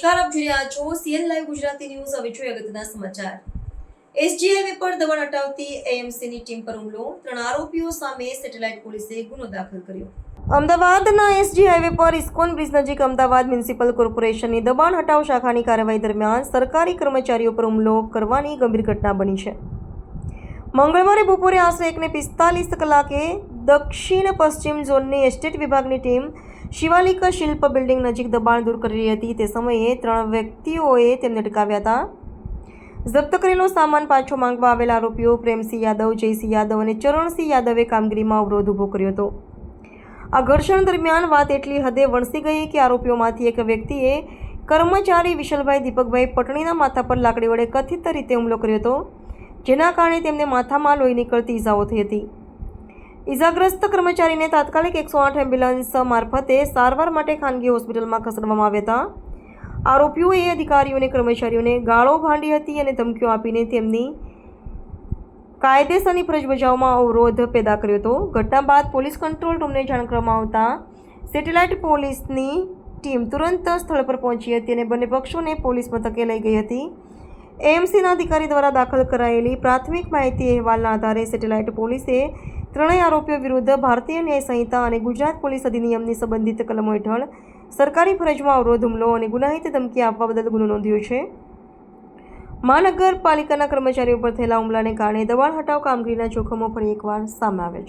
નમસ્કાર, આપ જોઈ રહ્યા છો સીએન લાઈવ ગુજરાતી ન્યૂઝ. હવે જોઈએ અગત્યના સમાચાર. એસજી પર દબાણ હટાવતી એએમસીની ટીમ પર હુમલો. ત્રણ આરોપીઓ સામે સેટેલાઇટ પોલીસે ગુનો દાખલ કર્યો. અમદાવાદના એસજી હાઈવે પર ઇસ્કોન બ્રિજ નજીક અમદાવાદ મ્યુનિસિપલ કોર્પોરેશનની દબાણ હટાવ શાખાની કાર્યવાહી દરમિયાન સરકારી કર્મચારીઓ પર હુમલો કરવાની ગંભીર ઘટના બની છે. મંગળવારે બપોરે આશરે એકને પિસ્તાલીસ કલાકે દક્ષિણ પશ્ચિમ ઝોનની એસ્ટેટ વિભાગની ટીમ શિવાલિક શિલ્પ બિલ્ડિંગ નજીક દબાણ દૂર કરી રહી હતી. તે સમયે ત્રણ વ્યક્તિઓએ તેમને અટકાવ્યા હતા. જપ્ત કરેલો સામાન પાછો માંગવા આવેલા આરોપીઓ પ્રેમસિંહ યાદવ, જયસિંહ યાદવ અને ચરણસિંહ યાદવે કામગીરીમાં અવરોધ ઊભો કર્યો હતો. આ ઘર્ષણ દરમિયાન વાત એટલી હદે વણસી ગઈ કે આરોપીઓમાંથી એક વ્યક્તિએ કર્મચારી વિશલભાઈ દીપકભાઈ પટણીના માથા પર લાકડી વડે કથિત રીતે હુમલો કર્યો હતો, જેના કારણે તેમને માથામાં લોહી નીકળતી ઈજાઓ થઈ હતી. ઈજાગ્રસ્ત કર્મચારીને તાત્કાલિક એકસો આઠ એમ્બ્યુલન્સ મારફતે સારવાર માટે ખાનગી હોસ્પિટલમાં ખસેડવામાં આવ્યા હતા. આરોપીઓએ અધિકારીઓને કર્મચારીઓને ગાળો ભાંડી હતી અને ધમકીઓ આપીને તેમની કાયદેસરની ફરજ બજાવવામાં અવરોધ પેદા કર્યો હતો. ઘટના બાદ પોલીસ કંટ્રોલ રૂમને જાણ કરવામાં આવતા સેટેલાઇટ પોલીસની ટીમ તુરંત સ્થળ પર પહોંચી હતી અને બંને પક્ષોને પોલીસ મથકે લઈ ગઈ હતી. એએમસીના અધિકારી દ્વારા દાખલ કરાયેલી પ્રાથમિક માહિતી અહેવાલના આધારે સેટેલાઇટ પોલીસે ત્રણેય આરોપીઓ વિરુદ્ધ ભારતીય ન્યાય સંહિતા અને ગુજરાત પોલીસ અધિનિયમની સંબંધિત કલમો હેઠળ સરકારી ફરજમાં અવરોધ હુમલો અને ગુનાહિત ધમકી આપવા બદલ ગુનો નોંધ્યો છે. મહાનગરપાલિકાના કર્મચારીઓ પર થયેલા હુમલાને કારણે દબાણ હટાવ કામગીરીના જોખમો ફરી એકવાર સામે આવે છે.